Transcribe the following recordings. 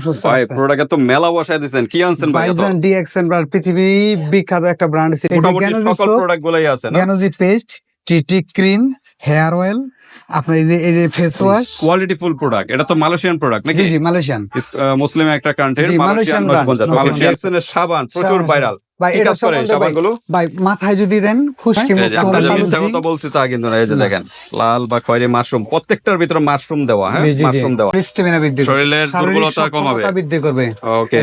সুস্থ ভাই আছে। তো মেলা বসায় দিছেন। কি আনছেন ভাই এত? ডিএক্সএন ব্র্যান্ড পৃথিবী বিখ্যাত একটা ব্র্যান্ড আছে। সকল প্রোডাক্ট গুলাই আছে না? Ganozhi paste T T cream hair oil আপনার এই যে এই যে face wash quality full product এটা তো মালয়েশিয়ান প্রোডাক্ট নাকি? জি মালয়েশিয়ান মুসলিম একটা কান্ট্রি মালয়েশিয়ান সাবান প্রচুর ভাইরাল ভাই এটা কাজ করে এই সম্বন্ধে ভাই- মাথায় যদি দেন খুশকি মুক্ত আমরা হবে যে তালুজি। মিথ্যা কথা বলছি তা কিন্তু না এই যে দেখেন লাল বা খয়েরি মাশরুম প্রত্যেকটার ভিতরে মাশরুম দেওয়া হ্যাঁ? জি, জি, জি। মাশরুম দেওয়া। স্টেমিনা বৃদ্ধি শরীরের দুর্বলতা কমাবে। বৃদ্ধি করবে। ওকে।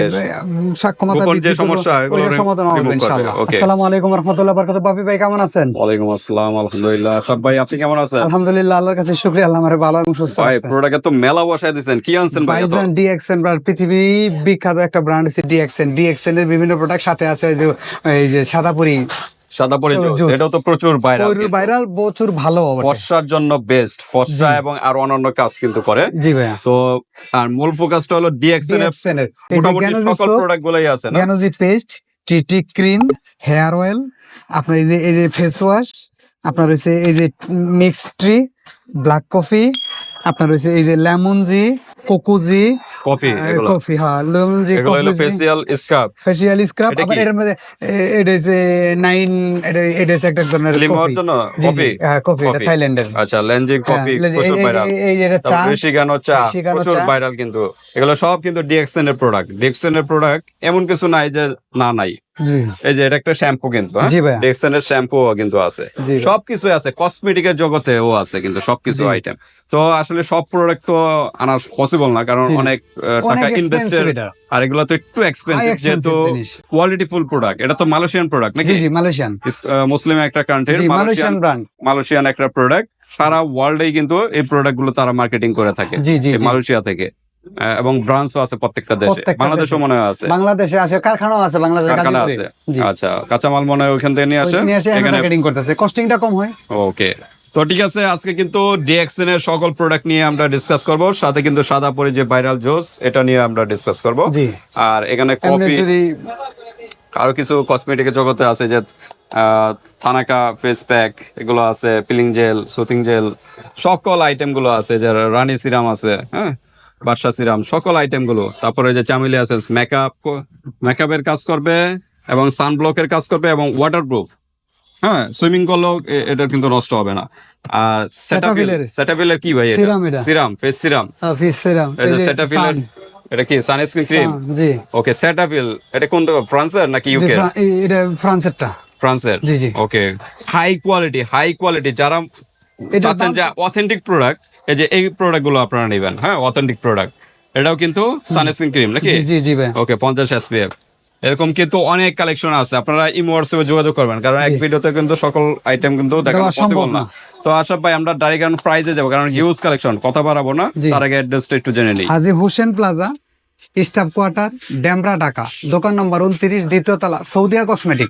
সক্ষমতা বৃদ্ধি করবে, সমস্যা, এগুলো সমাধান হবে ইনশাআল্লাহ। আসসালামু আলাইকুম রাহমাতুল্লাহ বারাকাতুহু বাপি ভাই কেমন আছেন? ওয়ালাইকুম আসসালাম আলহামদুলিল্লাহ। সব ভাই আপনি কেমন আছেন? আলহামদুলিল্লাহ আল্লাহর কাছে শুকরিয়া আল্লাহ আমারে ভালো এবং সুস্থ ভাই রাখছে। তো মেলা বসায় কি আনছেন ভাই এত? বাইজান ডিএক্সএন ব্র্যান্ড পৃথিবী বিখ্যাত একটা ব্র্যান্ড আছে ডিএক্সএন ডিএক্সএন এর বিভিন্ন প্রোডাক্ট সাথে আছে এই যে সাদাপুরি সাদা পরি. এটাও তো প্রচুর ভাইরাল ভাইরাল প্রচুর ভালো ফর্সার জন্য বেস্ট ফর্সা এবং আর অন্যান্য কাজ কিন্তু করে। জি ভাইয়া। তো আর মূল ফোকাসটা হলো ডিএক্সএন এর মোটামুটি সকল প্রোডাক্ট গুলাই আছে না? জ্ঞানোজি paste T T cream hair oil আপনার এই যে এই যে ফেস ওয়াশ আপনার রয়েছে এই যে মিক্স ট্রি ব্ল্যাক কফি আপনার রয়েছে এই যে লেমন জি কোকোজি কফি কফি হ্যাঁ লেমন জি coffee facial scrub facial scrub আবার কি? এটার মধ্যে এটা নাইন এটা এটা একটা ধরনের স্লিম হওয়ার জন্য কফি? হ্যাঁ কফি এটা থাইল্যান্ডের আচ্ছা লেনজিং কফি হ্যাঁ, যে- প্রচুর ভাইরাল এই- যে এটা চা চা প্রচুর ভাইরাল কিন্তু। এগুলো সব কিন্তু ডিএক্সএন এর প্রোডাক্ট ডিএক্সএন এর প্রোডাক্ট এমন কিছু নাই যে না নাই। এই যে এটা একটা শ্যাম্পু কিন্তু এর শ্যাম্পু কিন্তু আছে। সবকিছু আছে কসমেটিকের জগতেও আছে কিন্তু সবকিছু আইটেম তো আসলে সব প্রোডাক্ট তো আনা পসিবল না কারণ অনেক টাকা অনেক ইনভেস্টের আর এগুলো তো একটু এক্সপেন্সিভ যেহেতু expensive কোয়ালিটি ফুল প্রোডাক্ট এটা তো মালয়েশিয়ান প্রোডাক্ট নাকি? জি মালয়েশিয়ান মুসলিম একটা কান্ট্রি মালয়েশিয়ান ব্র্যান্ড মালয়েশিয়ান একটা প্রোডাক্ট সারা ওয়ার্ল্ডেই কিন্তু এই প্রোডাক্টগুলো তারা মার্কেটিং করে থাকে জি জি মালয়েশিয়া থেকে। এবং ব্রাঞ্চও আছে প্রত্যেকটা দেশে। বাংলাদেশও মনে হয় আছে। বাংলাদেশে আছে কারখানাও আছে বাংলাদেশে কারখানা আছে। আচ্ছা কাঁচামাল মনে হয় ওইখান থেকে নিয়ে আসে? নিয়ে এখানে মার্কেটিং করতেছে। কস্টিংটা কম হয়। ওকে তো ঠিক আছে আজকে কিন্তু ডিএক্সএন এর সকল প্রোডাক্ট নিয়ে আমরা ডিসকাস করব। সাথে কিন্তু সাদা পরে যে ভাইরাল জোস এটা নিয়ে আমরা ডিসকাস করব। আর এখানে কফি আরও কিছু কসমেটিকের জগতে আছে যে থানাকা ফেস প্যাক এগুলো আছে পিলিং জেল সুতিং জেল সকল আইটেমগুলো আছে যে রানী সিরাম আছে হ্যাঁ বাদশা সিরাম সকল আইটেমগুলো। তারপরে যে চামিলি আছে মেকআপ মেকআপের কাজ করবে এবং সানব্লকের কাজ করবে এবং ওয়াটারপ্রুফ হ্যাঁ সুইমিং করলেও এটা কিন্তু নষ্ট হবে না। আর সেটাফিল Cetaphil-এর। সেটাফিলের কি ভাই এটা? Serum এটা। সিরাম ফেস সিরাম অফিস সেরাম যে সেটাফিলের এটা কি সানস্ক্রিন ক্রিম জি। ওকে সেটাফিল এটা কোন ফ্রান্সের নাকি ইউকে এটা ফ্রান্সেরটা ফ্রান্সের জি, জি। Okay high quality high quality যারা চাচ্ছেন যে অথেন্টিক প্রোডাক্ট এই যে এই প্রোডাক্টগুলো আপনারা নেবেন হ্যাঁ অথেন্টিক প্রোডাক্ট এটাও কিন্তু সানস্ক্রিন ক্রিম নাকি? জি জি জি ভাই। ওকে পঞ্চাশ এসপিএফ এরকম কিন্তু অনেক কালেকশন আছে। আপনারা ইমো হোয়াটসঅ্যাপে যোগাযোগ করবেন কারণ এক। ভিডিওতে কিন্তু সকল আইটেম কিন্তু দেখানো পসিবল না। তো আশাব ভাই আমরা ডাইরেক্ট এখন প্রাইজে যাব কারণ হিউজ কালেকশন কথা বাড়াবো না তার আগে অ্যাড্রেসটা একটু জেনে নিই। Haji Hossain plaza staff quarter Demra Dhaka. দোকান নম্বর উনত্রিশ দ্বিতীয় তলা সৌদিয়া কসমেটিক।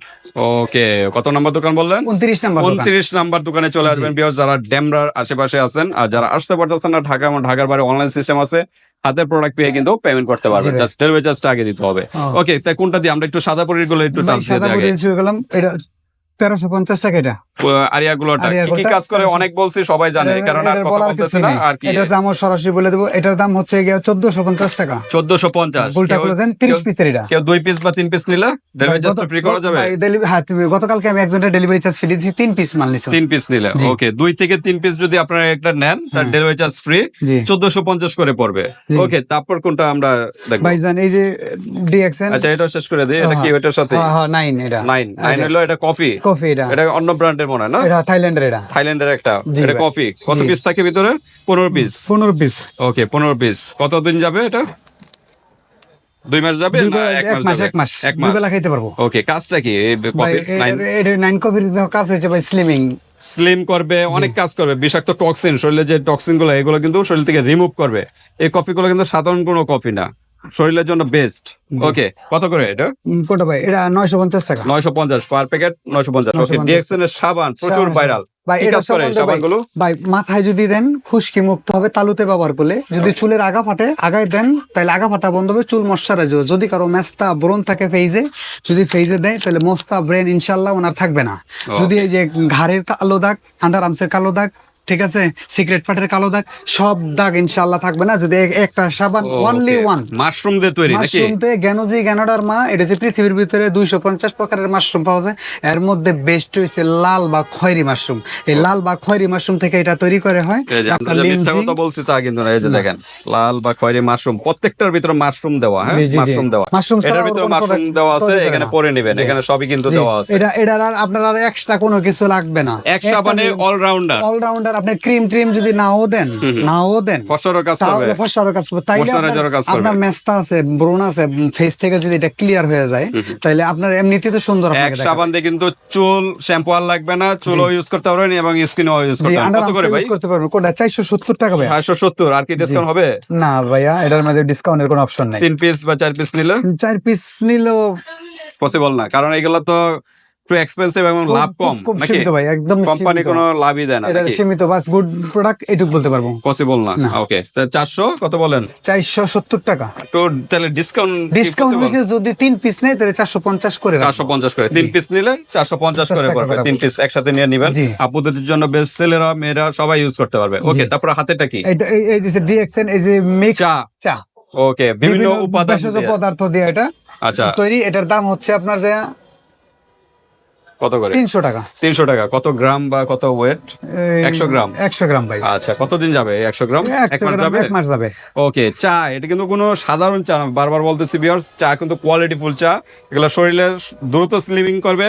ওকে কত নম্বর দোকান বললেন? উনত্রিশ নম্বর। উনত্রিশ নাম্বার দোকানে চলে আসবেন বিকজ যারা ড্যামরার আশেপাশে আছেন আর যারা আসতে পারতেছেন না ঢাকা এবং ঢাকার বাইরে অনলাইন সিস্টেম আছে হাতের প্রোডাক্ট পেয়ে কিন্তু পেমেন্ট করতে পারবেন। জাস্ট ডেলিভারি চার্জটা আগে দিতে হবে। ওকে তাই কোনটা দিয়ে? আমরা একটু সাদা পরিরগুলো একটু টাচ দিয়ে আগে। এটা তেরোশো পঞ্চাশ টাকা এটা। আরিয়া কি কি কাজ করে? অনেক বলছি সবাই জানে কারণ আর কথা না। আর কি। এটার দাম সরাসরি বলে দেবো এটার দাম হচ্ছে গিয়ে চোদ্দশো পঞ্চাশ টাকা। চোদ্দশো পঞ্চাশ। গোলটা করেছেন তিরিশ পিসের এটা। কেউ দুই পিস বা তিন পিস নিলে? ডেলিভারি ভাই, ফ্রি করা যাবে? হ্যাঁ গতকালকে আমি একজনের ডেলিভারি চার্জ ফ্রি দিয়েছি তিন পিস মাল নিছি। তিন পিস নিলে ওকে দুই থেকে তিন পিস যদি আপনারা একটা নেন তার হ্যাঁ। ডেলিভারি চার্জ ফ্রি জি। চোদ্দশো পঞ্চাশ করে পড়বে। ওকে তারপর কোনটা আমরা দেখব? ভাইজান এই যে ডিএক্সএন আচ্ছা এটা শেষ করে দিই এটা কি হ্যাঁ। এটার সাথে? নাইন এটা। নাইন নাইন এটা। হলো এটা কফি কফি এটা। এটা অন্য ব্র্যান্ডের মনে হয় না? এটা থাইল্যান্ডের এটা। থাইল্যান্ডের একটা। এটা কফি? কত পিস থাকে ভিতরে? পনেরো পিস পনেরো পিস ওকে পনেরো পিস কতদিন যাবে এটা? দুই মাস যাবে এক মাস এক মাস। এক দুই মাস বেলা খাইতে পারব। ওকে কাজটা কি? এই কফি নাইন এটা নাইন কফির কাজ হয়েছে ভাই স্লিমিং স্লিম করবে অনেক কাজ করবে। বিষাক্ত টক্সিন শরীরে যে টক্সিনগুলো এগুলো কিন্তু শরীর থেকে রিমুভ করবে। এই কফি গুলো কিন্তু সাধারণ কোনো কফি না। শরীরের জন্য বেস্ট ওকে কত করে এটা? কোটা ভাই? এটা নয়শো পঞ্চাশ টাকা। নয়শো পঞ্চাশ পার প্যাকেট নয়শো পঞ্চাশ। ওকে ডিএক্সএন এর সাবান প্রচুর ভাইরাল ভাই এটা সাবানগুলো। ভাই মাথায় যদি দেন খুশকি মুক্ত হবে তালুতে ব্যবহার করলে। যদি চুলের আগা ফাটে আগায় দেন তাহলে আগা ফাটা বন্ধ হবে চুল মশ্চারাইজ হবে যদি কারও মেস্তা ব্রণ থাকে ফেইজে যদি ফেইজে দেয় তাহলে মোস্তা ব্রেন ইনশাল্লাহ ওনার থাকবে না। যদি এই যে ঘাড়ের কালো দাগ আন্ডার আর্মসের কালো দাগ ঠিক আছে? সিক্রেট পার্টের কালো দাগ সব দাগ ইনশাল্লাহ থাকবে না। যদি এক- একটা সাবান অনলি ওয়ান মাশরুম দিয়ে তৈরি নাকি? মাশরুমতে গ্যানোজি গ্যানোডার মা এটা যে পৃথিবীর ভিতরে দুইশো পঞ্চাশ প্রকারের মাশরুম পাওয়া যায়। এর মধ্যে বেস্ট হয়েছে লাল বা খয়েরি মাশরুম এই লাল বা খয়েরি মাশরুম থেকে এটা তৈরি করে হয়। আপনার মিথ্যা কথা বলছি তা কিন্তু না। এই যে দেখেন লাল বা খয়েরি মাশরুম প্রত্যেকটার ভিতরে মাশরুম দেওয়া হ্যাঁ। মাশরুম দেওয়া। মাশরুম এটার ভিতরে মাশরুম দেওয়া আছে এখানে পরে নেবেন এখানে সবই কিন্তু দেওয়া আছে। এটা এটার আর আপনার আর এক্সট্রা কোনো কিছু লাগবে না। এক সাবানে অলরাউন্ডার অলরাউন্ডার আপনি ক্রিম ট্রিম যদি নাও দেন নাও দেন ফসরও কাজ করবে। ফসারও কাজ করবে। তাইলে আপনার- মেস্তা আছে ব্রণ আছে ফেস থেকে যদি এটা ক্লিয়ার হয়ে যায় তাহলে আপনার এমনিতে তো সুন্দর এক সাবান দিয়ে কিন্তু চুল শ্যাম্পু আর লাগবে না চুলও ইউজ করতে পারবেন এবং স্কিনও ইউজ করতে পারবেন। কত করে ভাই? ইউজ করতে পারবেন কোনটা চারশো সত্তর টাকা ভাই চারশো সত্তর আর কি ডিসকাউন্ট হবে? না ভাইয়া এটার মধ্যে ডিসকাউন্টের কোনো অপশন নাই। তিন পিস বা চার পিস নিলে? চার পিস নিলেও পসিবল না কারণ এগুলো তো একটু এক্সপেন্সিভ এবং লাভ কম খুব- সীমিত ভাই একদম কোম্পানি কোনো লাভই দেয় না এটা সীমিত বাস গুড প্রোডাক্ট এটুকু বলতে পারব। পসিবল না। ওকে চারশো কত বলেন? চারশো সত্তর টাকা। তো তাহলে ডিসকাউন্ট ডিসকাউন্ট হয়েছে যদি তিন পিস নেয় তাহলে চারশো পঞ্চাশ করে। চারশো পঞ্চাশ করে। তিন পিস নিলে চারশো পঞ্চাশ করে পড়বে। তিন পিস একসাথে নিয়ে নিবেন। আপুদের জন্য বেস্ট ছেলেরা মেয়েরা সবাই ইউজ করতে পারবে। ওকে। তারপর হাতেটা কি? এই- যে ডিএক্সএন এই যে মিক্স চা। চা। ওকে বিভিন্ন উপাদান পদার্থ দিয়ে এটা আচ্ছা। তৈরি। এটার দাম হচ্ছে আপনার যে কত করে? তিনশো টাকা। তিনশো টাকা। কত গ্রাম বা কত ওয়েট? 100 গ্রাম? একশো গ্রাম ভাই। আচ্ছা কতদিন যাবে? একশো গ্রাম? এক মাস যাবে? এক মাস যাবে। ওকে চা এটা কিন্তু কোনো সাধারণ চা বারবার বলতেছি বিয়ার্স চা কিন্তু কোয়ালিটিফুল চা। এগুলো শরীরে দ্রুত স্লিমিং করবে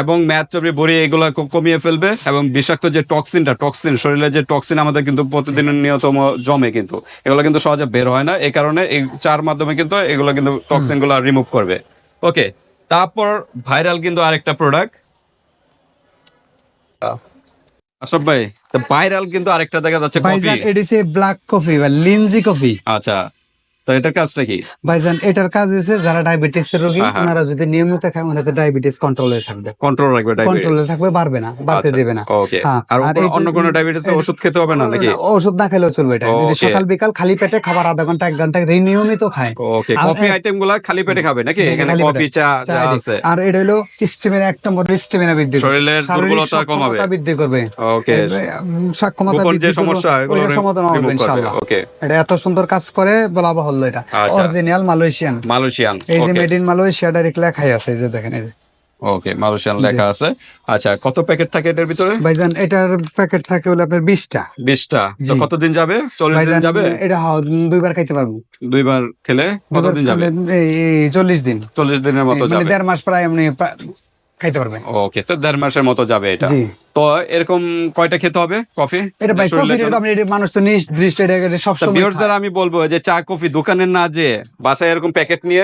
এবং ম্যাচ চর্বি বড়ি এগুলো খুব কমিয়ে ফেলবে এবং বিষাক্ত যে টক্সিনটা টক্সিন শরীরে যে টক্সিন আমাদের কিন্তু প্রতিদিন নিয়তম জমে কিন্তু। এগুলো কিন্তু সহজে বের হয় না এই কারণে এই চার মাধ্যমে কিন্তু এগুলো কিন্তু টক্সিনগুলো রিমুভ করবে। ওকে তারপর ভাইরাল কিন্তু আরেকটা প্রোডাক্ট আশরাফ ভাই ভাইরাল কিন্তু আরেকটা দেখা যাচ্ছে কফি এডিসি ব্ল্যাক কফি বা লিনজি কফি আচ্ছা। তো এটার কাজটা কি? ভাইজান এটার কাজ হচ্ছে যারা ডায়াবেটিস এর রোগী হ্যাঁ, হ্যাঁ। ওনারা যদি নিয়মিত খায় ওনাদের ডায়াবেটিস কন্ট্রোলে থাকবে। কন্ট্রোল রাখবে কন্ট্রোলে থাকবে বাড়বে না বাড়তে দেবে না। হ্যাঁ, আর অন্য কোনো ডায়াবেটিস ওষুধ খেতে হবে না নাকি? ওষুধ না খেলেও চলবে এটা। যদি সকাল বিকাল খালি পেটে খাবার আধা ঘণ্টা এক ঘণ্টা নিয়মিত খায়। ওকে কফি আইটেমগুলা খালি পেটে খাবে নাকি? এখানে কফি চা যা আছে। আর এটা হলো স্টেমিনা এক নম্বর স্টেমিনা বৃদ্ধি করবে। শরীরের দুর্বলতা কমাবে। বৃদ্ধি করবে। ওকে সক্ষমতা বৃদ্ধি সমস্যা এগুলো সমাধান হবে ইনশাআল্লাহ। ওকে এটা এত সুন্দর কাজ করে বলা বাহুল্য এটা। অরিজিনাল মালয়েশিয়ান মালয়েশিয়ান এই যে মেড ইন মালয়েশিয়া ডাইরেক্ট লেখাই আছে এই যে দেখেন এই যে। ওকে মালয়েশিয়ান লেখা আছে। আচ্ছা কত প্যাকেট থাকে এটার ভিতরে? ভাইজান এটার প্যাকেট থাকে হলো আপনার বিশটা। বিশটা। তো জি। কতদিন যাবে? চল্লিশ দিন যাবে? এটা দুইবার খাইতে পারব। দুইবার খেলে কতদিন যাবে? এই- এই চল্লিশ দিন। চল্লিশ দিনের মতো মানে যাবে। দেড় মাস প্রায় এমনি খাইতে পারবে ওকে তো দেড় মাসের মতো যাবে এটা। জি। তো এরকম কয়টা খেতে হবে? কফি? এটা ভাই কফি আপনি মানুষ তো নির্দিষ্ট এটা এটা সবসময় ভিউয়ার্সদের আমি বলব যে চা কফি দোকানের না যে বাসায় এরকম প্যাকেট নিয়ে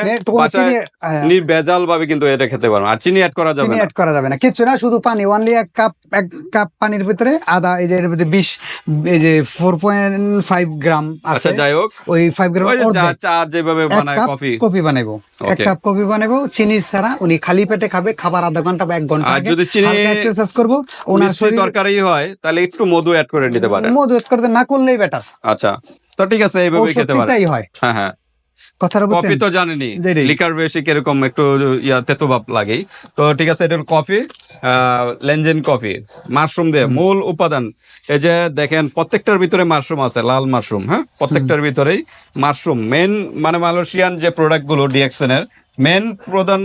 নির্ভেজাল ভাবে কিন্তু এটা খেতে আর চিনি অ্যাড করা যাবে চিনি অ্যাড করা যাবে না। কিচ্ছু না শুধু পানি ওনলি এক কাপ এক কাপ পানির ভিতরে আদা এই যে এর ভিতরে বিশ এই যে ফোর পয়েন্ট ফাইভ গ্রাম আছে। আচ্ছা যাই হোক। ওই ফাইভ গ্রাম ওই চা- যেভাবে বানায় কফি। কফি বানাবো এক কাপ কফি বানাবো চিনি ছাড়া উনি খালি পেটে খাবে খাবার আধা ঘণ্টা বা এক ঘণ্টা আগে যদি চিনি- এক্সারসাইজ করব। মিষ্টি তরকারি হয় তাহলে একটু মধু অ্যাড করে নিতে পারে মধু add করতে না করলেই বেটার আচ্ছা তো ঠিক আছে এইভাবে খেতে হয়। হ্যাঁ হ্যাঁ। কথাটা কফি তো জানেনি। লিকার বেশি কীরকম একটু ইয়া তেতো ভাব লাগেই। তো ঠিক আছে এটা কফি লেনজেন কফি মাশরুম দিয়ে মূল উপাদান। এই যে দেখেন প্রত্যেকটার ভিতরে মাশরুম আছে লাল মাশরুম হ্যাঁ? প্রত্যেকটার ভিতরেই মাশরুম মেন মানে মালয়েশিয়ান যে প্রোডাক্টগুলো ডিএক্সএন এর মেন প্রধান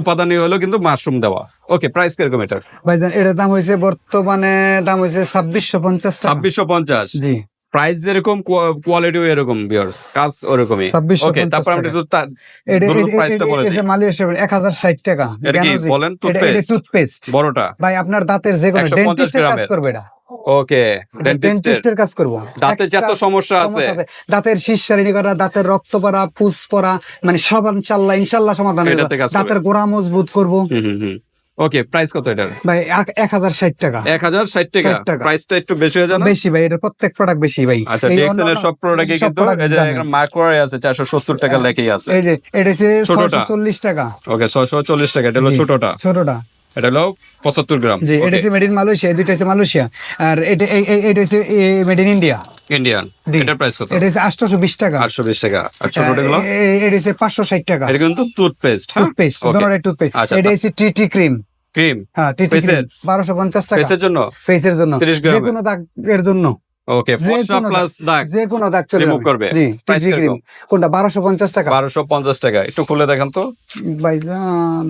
উপাদানই হলো কিন্তু মাশরুম দেওয়া। ওকে প্রাইস কীরকম এটা ভাইজান এটার দাম হয়েছে বর্তমানে দাম হয়েছে ছাব্বিশশো পঞ্চাশ টাকা। ছাব্বিশশো পঞ্চাশ? জি। প্রাইস যেরকম কোয়ালিটিও এরকম বিয়ার্স কাজ ওরকমই। ওকে তারপর আমরা তার এটা প্রাইসটা বলে দিই। মালয়েশিয়া এক হাজার ষাট টাকা এটা কি বলেন? টুথপেস্ট বড়টা। ভাই আপনার দাঁতের যে কোনো 150 ডেন্টিস্টের কাজ করবে এটা। ওকে ডেন্টিস্টের ডেন্টিস্টের কাজ করব। দাঁতে যত সমস্যা আছে। দাঁতের করা দাঁতের রক্ত পড়া পুষ পড়া মানে সব ইনশাল্লাহ ইনশাল্লাহ সমাধান হয়ে যাবে। করবে। দাঁতের গোড়া মজবুত করব। ওকে প্রাইস কত এটার? ভাই এক- হাজার ষাট টাকা। এক হাজার ষাট টাকা? 60 টাকা। প্রাইসটা একটু বেশি হয়ে না? বেশি ভাই এটা প্রত্যেক প্রোডাক্ট বেশি ভাই। আচ্ছা ডিএক্সএল এর সব প্রোডাক্টে কিন্তু আছে চারশো সত্তর টাকা লেখেই আছে। এই যে এটা হচ্ছে। ছয়শো চল্লিশ টাকা। ওকে ছয়শো চল্লিশ টাকা এটা হলো ছোটটা? ছোটটা। এটা হলো পঁচাত্তর গ্রাম। জি এটা হচ্ছে মেড ইন মালয়েশিয়া দুইটা হচ্ছে মালয়েশিয়া আর এটা এটা হচ্ছে made in India Indian price কত? এটা হচ্ছে আটশোশো বিশ টাকা। আটশো বিশ টাকা। আর ছোটটা গুলো এটা হচ্ছে পাঁচশো ষাট টাকা। এটা কিন্তু টুথপেস্ট টুথপেস্ট. দোনোটাই টুথপেস্ট আচ্ছা, এটা হচ্ছে টিটি ক্রিম ক্রিম হ্যাঁ টিটি? বারোশো পঞ্চাশ টাকা। ফেসের জন্য? ফেসের জন্য। 30 যে কোনো দাগের জন্য। ওকে প্লাস দাগ। যে কোনো দাগ চলে যাবে। করবে। জি টিটি ক্রিম কোনটা? বারোশো পঞ্চাশ টাকা। বারোশো পঞ্চাশ টাকা। একটু খুলে দেখেন তো। ভাইজান।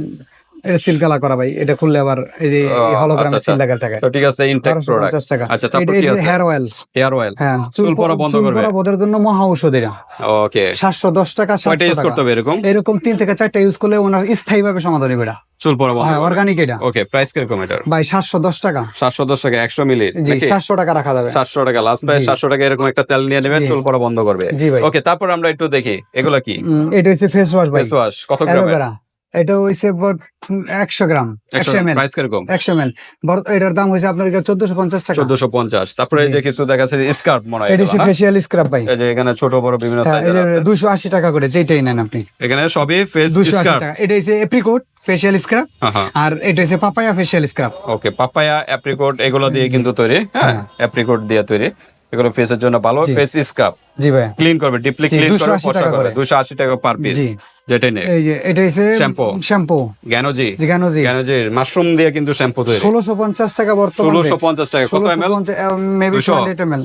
এটা সিলকালা করা ভাই। এটা খুললে আবার এই যে আচ্ছা, হলোগ্রামে আচ্ছা। সিল লাগা থাকে। তো ঠিক আছে ইনটেক প্রোডাক্ট টাকা। আচ্ছা তারপর কি আছে? হেয়ার অয়েল হেয়ার অয়েল হ্যাঁ চুল পড়া বন্ধ করবে। বোধের জন্য মহা ঔষধ এটা। ওকে সাতশো দশ টাকা কয়টা সাতশো ইউজ করতে হবে এরকম? এরকম তিন থেকে চারটা ইউজ করলে ওনার স্থায়ী ভাবে সমাধান হবে এটা। চুল পড়া বন্ধ হ্যাঁ অর্গানিক এটা। ওকে প্রাইস কীরকম এটার? ভাই সাতশো দশ টাকা। সাতশো দশ টাকা একশো মিলি। জি সাতশো টাকা রাখা যাবে। সাতশো টাকা লাস্ট প্রাইস জি। সাতশো টাকা এরকম একটা তেল নিয়ে নেবেন চুল পড়া বন্ধ করবে। জি ভাই। ওকে তারপর আমরা একটু দেখি এগুলা কি? এটা হচ্ছে ফেস ওয়াশ ভাই। ফেস ওয়াশ কত অ্যালোভেরা। এটা হচ্ছে একশো গ্রাম একশো এম এল একশো এম এল এটার দাম হয়েছে আপনার চোদ্দশো পঞ্চাশ টাকা। চোদ্দশো পঞ্চাশ। তারপরে যে কিছু দেখা যাচ্ছে স্কার্ফ মনে হয় এটা? ফেসিয়াল স্ক্রাব ভাই। যে এখানে ছোট বড় বিভিন্ন হ্যাঁ দুশো আশি টাকা করে যেটাই নেন আপনি। এখানে সবই ফেস দুশো আশি টাকা। এটা হচ্ছে এপ্রিকোট ফেসিয়াল স্ক্রাব আর এটা হচ্ছে papaya facial scrub okay papaya apricot এগুলো দিয়ে কিন্তু তৈরি হ্যাঁ? অ্যাপ্রিকট দিয়ে তৈরি। এগুলো ফেসের জন্য ভালো ফেস স্কার্ফ জি ভাই। ক্লিন করবে ডিপলি ক্লিন করবে ফর্সা টাকা করবে করে। দুশো আশি টাকা পার পিস এই যে এটা। শ্যাম্পু। মাশরুম দিয়ে কিন্তু শ্যাম্পু তৈরি। ষোলোশো পঞ্চাশ টাকা বর্তমান ষোলোশো পঞ্চাশ টাকা। কত M L? Maybe 200 M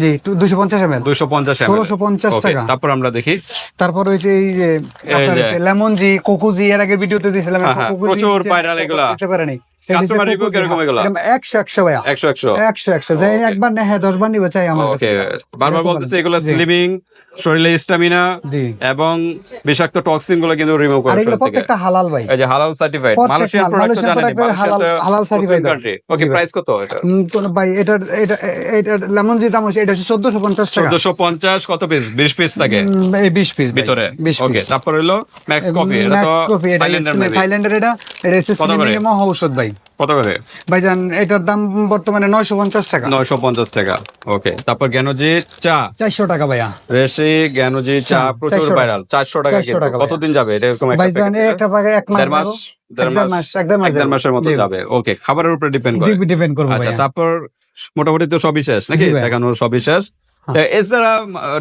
G দুশো পঞ্চাশ এম এল। দুইশো পঞ্চাশ টাকা। তারপর আমরা দেখি। তারপর এই যে আপনার যে- লেমন জি কোকোজি এর আগের ভিডিওতে দিয়েছিলাম হ্যাঁ, হ্যাঁ, প্রচুর viral এগুলা। দিতে পারেনি। Customer review কীরকম এগুলা? একশো একশো ভাইয়া। একশো একশো। একশো একশো। যে Okay. একবার নেয় দশ বার নিবে চাই আমার কাছে। বারবার বলতেছে এগুলো স্লিমিং শরীরে স্টামিনা এবং বিষাক্ত টক্সিনগুলো কিন্তু রিমুভ করে এগুলো প্রত্যেকটা হালাল ভাই। এই যে হালাল সার্টিফাইড মালয়েশিয়ান প্রোডাক্ট জানেন হালাল- হালাল certified ওকে প্রাইস কত এটা? উম, কোন ভাই এটার এটা এটা লেমন জি দাম হচ্ছে এটা হচ্ছে চোদ্দশো পঞ্চাশ টাকা। 1450 কত পিস 20 পিস থাকে? এই বিশ পিস ভিতরে। ওকে তারপর হলো ম্যাক্স কফি এটা তো ম্যাক্স কফি এটা থাইল্যান্ডের এটা এটা হচ্ছে কত করে? স্লিমিং এর মহা ঔষধ ভাই। কত করে? ভাইজান এটার দাম বর্তমানে নয়শো পঞ্চাশ টাকা। 950 টাকা ওকে তারপর জ্ঞানজি চা? চারশো টাকা ভাইয়া। রেশি জ্ঞানজি চা প্রচুর ভাইরাল 400 টাকা 400 টাকা কতদিন যাবে? এরকম ভাইজান একটা পাকে এক মাস। মাসের মতো যাবে। ওকে খাবারের উপরে ডিপেন্ড করে। depend করব আচ্ছা। তারপর মোটামুটি তো সবই শেষ নাকি। দেখানোর সবই শেষ। হ্যাঁ। এছাড়া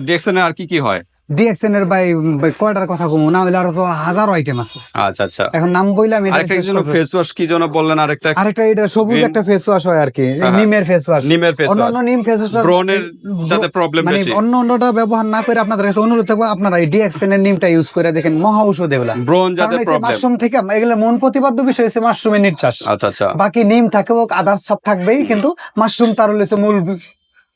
ডিএক্সএন আর কি কি হয়? DXN এর ভাই ভাই কয়টার কথা কমু? না হইলে আরও তো হাজারো আইটেম আছে। আচ্ছা আচ্ছা। এখন নাম এটা আরেকটা ফেস ওয়াশ কি যেন বললেন আরেকটা? আরেকটা এটা সবুজ একটা ফেস ওয়াশ হয় আর কি। হ্যাঁ। নিমের ফেস ওয়াশ নিমের অন্য wash। অন্য নিম ফেস ওয়াশ ব্রণের যাতে problem মানে অন্য অন্যটা ব্যবহার না করে আপনাদের কাছে অনুরোধ থাকব আপনারা এই ডিএক্সএন এর নিমটা ইউজ করে দেখেন মহা ঔষধ এগুলা ব্রণ যাতে প্রবলেম মাশরুম থেকে এগুলো মন প্রতিপাদ্য বিষয় হচ্ছে মাশরুমের নির্চাষ আচ্ছা আচ্ছা। বাকি নিম থাকেও আদার্স সব থাকবেই কিন্তু মাশরুম তার হচ্ছে মূল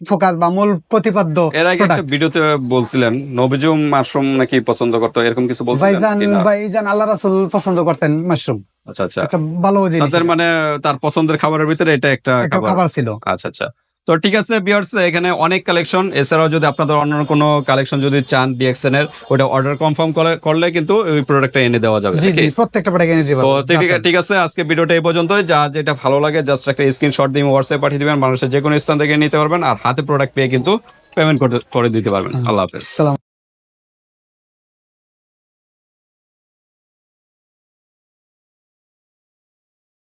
ফোকাস বা মূল প্রতিপাদ্য এর আগে একটা ভিডিওতে বলছিলেন নবজুম মাশরুম নাকি পছন্দ করতো এরকম কিছু বলছিলেন ভাইজান? ভাইজান আল্লাহ রাসূল পছন্দ করতেন মাশরুম। আচ্ছা আচ্ছা। একটা ভালো জিনিস। তাদের মানে তার পছন্দের খাবারের ভিতরে এটা একটা খাবার ছিল। আচ্ছা আচ্ছা। তো ঠিক আছে বিয়ার্স এখানে অনেক কালেকশন এছাড়াও যদি আপনাদের অন্য কোনো কালেকশন যদি চান ডিএক্সএন এর ওটা অর্ডার কনফার্ম করলে কিন্তু ওই প্রোডাক্টটা এনে দেওয়া যাবে জি জি প্রত্যেকটা প্রোডাক্ট এনে দিতে তো ঠিক আচ্ছা। ঠিক আছে আজকে ভিডিওটা এই পর্যন্তই। যা যেটা ভালো লাগে জাস্ট একটা স্ক্রিনশট দিয়ে হোয়াটসঅ্যাপ পাঠিয়ে দিবেন। মানুষের যে কোনো স্থান থেকে নিতে পারবেন আর হাতে প্রোডাক্ট পেয়ে কিন্তু পেমেন্ট করে দিতে পারবেন। আল্লাহ হাফেজ। সালাম।